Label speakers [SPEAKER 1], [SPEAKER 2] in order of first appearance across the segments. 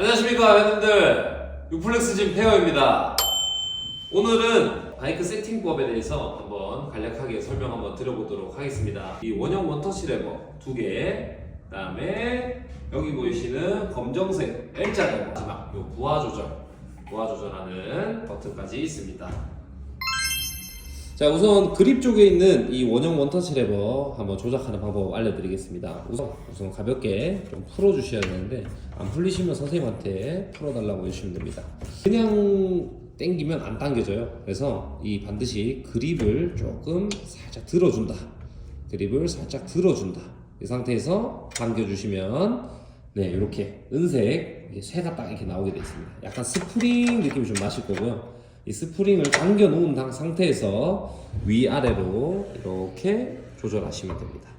[SPEAKER 1] 안녕하십니까 여러분들. 유플렉스 짐 페어입니다. 오늘은 바이크 세팅법에 대해서 한번 간략하게 설명 한번 드려보도록 하겠습니다. 이 원형 원터치 레버 두개 그다음에 여기 보이시는 검정색 L자 레버 마지막 요 부하 조절 부하 조절하는 버튼까지 있습니다 자 우선 그립 쪽에 있는 이 원형 원터치 레버 한번 조작하는 방법 알려드리겠습니다. 우선 우선 가볍게 좀 풀어주셔야 되는데 안 풀리시면 선생님한테 풀어달라고 해주시면 됩니다. 그냥 당기면 안 당겨져요. 그래서 이 반드시 그립을 조금 살짝 들어준다. 그립을 살짝 들어준다. 이 상태에서 당겨주시면 네 이렇게 은색 쇠가 딱 이렇게 나오게 되어 있습니다. 약간 스프링 느낌이 좀 나실 거고요 이 스프링을 당겨 놓은 당- 상태에서 위아래로 이렇게 조절하시면 됩니다.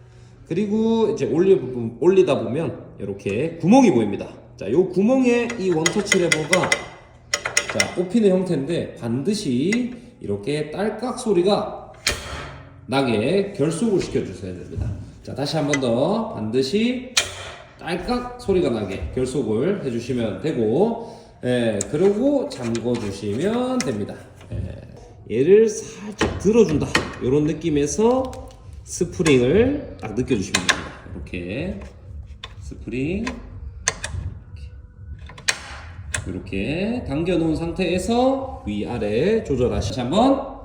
[SPEAKER 1] 그리고 이제 올리, 올리 다 보면 이렇게 구멍이 보입니다. 자, 이 구멍에 이 원터치 레버가 자, 꼽히는 형태인데 반드시 이렇게 딸깍 소리가 나게 결속을 시켜주셔야 됩니다. 자, 다시 한 번 더 반드시 딸깍 소리가 나게 결속을 해주시면 되고, 예, 그리고 잠궈 주시면 됩니다. 예, 얘를 살짝 들어준다. 이런 느낌에서 스프링을 딱 느껴주시면 됩니다. 이렇게 스프링 이렇게 당겨 놓은 상태에서 위아래 조절하시. 자, 한번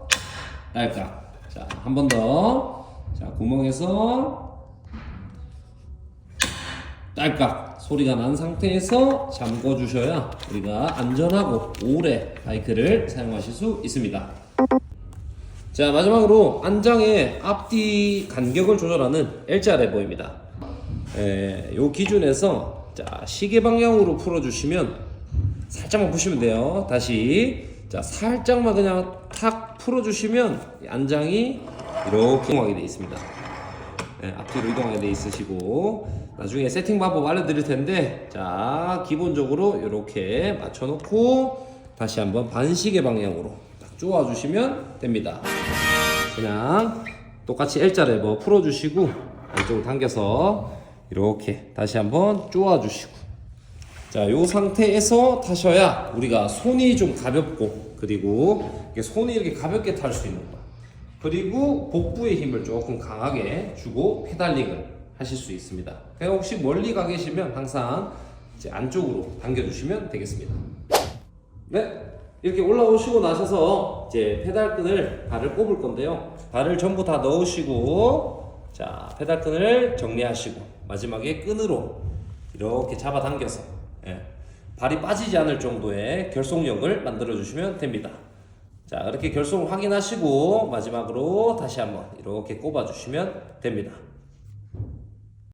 [SPEAKER 1] 딸깍. 자, 한 번 더. 자, 구멍에서 딸깍 소리가 난 상태에서 잠궈 주셔야 우리가 안전하고 오래 바이크를 사용하실 수 있습니다. 자 마지막으로 안장의 앞뒤 간격을 조절하는 L자 레버입니다. 에, 요 기준에서 자 시계 방향으로 풀어주시면 살짝만 푸시면 돼요. 다시 자 살짝만 그냥 탁 풀어주시면 이 안장이 이렇게 이동하게 되어 있습니다. 네, 앞뒤로 이동하게 돼 있으시고 나중에 세팅 방법 알려드릴 텐데 자 기본적으로 이렇게 맞춰놓고 다시 한번 반시계 방향으로 딱 쪼아주시면 됩니다 그냥 똑같이 L자 레버 풀어주시고 안쪽으로 당겨서 이렇게 다시 한번 쪼아주시고 자, 요 상태에서 타셔야 우리가 손이 좀 가볍고 그리고 손이 이렇게 가볍게 탈 수 있는 거야. 그리고 복부의 힘을 조금 강하게 주고 페달링을 하실 수 있습니다. 혹시 멀리 가 계시면 항상 이제 안쪽으로 당겨주시면 되겠습니다. 네, 이렇게 올라오시고 나셔서 이제 페달끈을 발을 꼽을 건데요. 발을 전부 다 넣으시고 자 페달끈을 정리하시고 마지막에 끈으로 이렇게 잡아당겨서 예, 발이 빠지지 않을 정도의 결속력을 만들어 주시면 됩니다. 자 이렇게 결속을 확인하시고 마지막으로 다시 한번 이렇게 꼽아 주시면 됩니다.